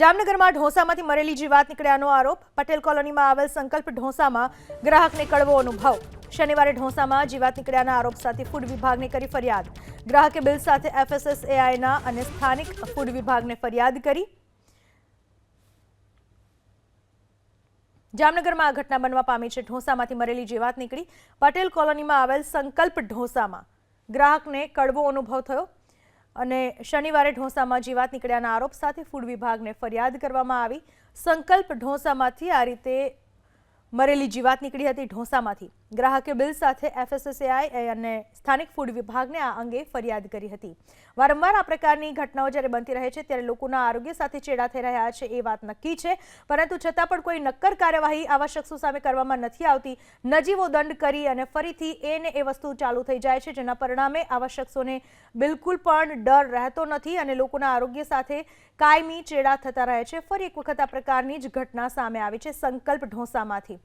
જામનગરમાં ઢોસામાંથી મરેલી જીવાત નીકળ્યાનો આરોપ. પટેલ કોલોનીમાં આવેલ સંકલ્પ ઢોસામાં ગ્રાહકને કડવો અનુભવ. શનિવારે ઢોસામાં જીવાત નીકળ્યાના આરોપ સાથે ફૂડ વિભાગને કરી ફરિયાદ. ગ્રાહકે બિલ સાથે એફએસએસએઆઈના અને સ્થાનિક ફૂડ વિભાગને ફરિયાદ કરી. જામનગરમાં આ ઘટના બનવા પામી છે. ઢોસામાંથી મરેલી જીવાત નીકળી. પટેલ કોલોનીમાં આવેલ સંકલ્પ ઢોસામાં ગ્રાહકને કડવો અનુભવ થયો. અને શનિવારે ઢોસામાં જીવાત નીકળ્યાના આરોપ સાથે ફૂડ વિભાગને ફરિયાદ કરવામાં આવી. સંકલ્પ ઢોસામાંથી આ રીતે મરેલી જીવાત નીકળી હતી ઢોસામાંથી. ગ્રાહકે બિલ સાથે એફએસએસએઆઈ અને સ્થાનિક ફૂડ વિભાગને આ અંગે ફરિયાદ કરી હતી. વારંવાર આ પ્રકારની ઘટનાઓ જ્યારે બનતી રહે છે, ત્યારે લોકોના આરોગ્ય સાથે ચેડા થઈ રહ્યા છે એ વાત નક્કી છે. પરંતુ છતાં પણ કોઈ નક્કર કાર્યવાહી આવા શખ્સો સામે કરવામાં નથી આવતી. નજીવો દંડ કરી અને ફરીથી એને એ વસ્તુ ચાલુ થઈ જાય છે, જેના પરિણામે આવા શખ્સોને બિલકુલ પણ ડર રહેતો નથી અને લોકોના આરોગ્ય સાથે કાયમી ચેડા થતા રહે છે. ફરી એક વખત આ પ્રકારની જ ઘટના સામે આવી છે, સંકલ્પ ઢોસામાંથી.